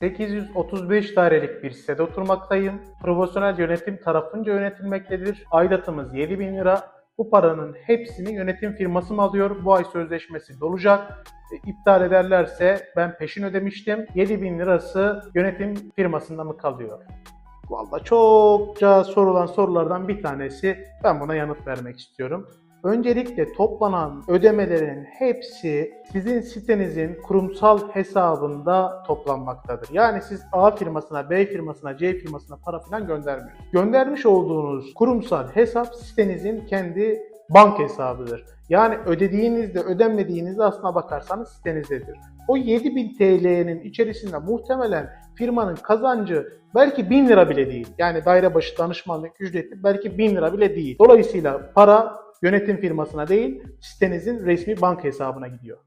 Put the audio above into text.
835 dairelik bir sitede oturmaktayım. Profesyonel yönetim tarafınca yönetilmektedir. Aidatımız 7000 lira. Bu paranın hepsini yönetim firması mı alıyor? Bu ay sözleşmesi dolacak. E, İptal ederlerse ben peşin ödemiştim. 7000 lirası yönetim firmasında mı kalıyor? Vallahi çokça sorulan sorulardan bir tanesi. Ben buna yanıt vermek istiyorum. Öncelikle toplanan ödemelerin hepsi sizin sitenizin kurumsal hesabında toplanmaktadır. Yani siz A firmasına, B firmasına, C firmasına para falan göndermiyorsunuz. Göndermiş olduğunuz kurumsal hesap sitenizin kendi bank hesabıdır. Yani ödediğinizde ödemediğinizde aslına bakarsanız sitenizdedir. O 7000 TL'nin içerisinde muhtemelen firmanın kazancı belki 1000 lira bile değil. Yani daire başı danışmanlık ücreti belki 1000 lira bile değil. Dolayısıyla para yönetim firmasına değil sitenizin resmi banka hesabına gidiyor.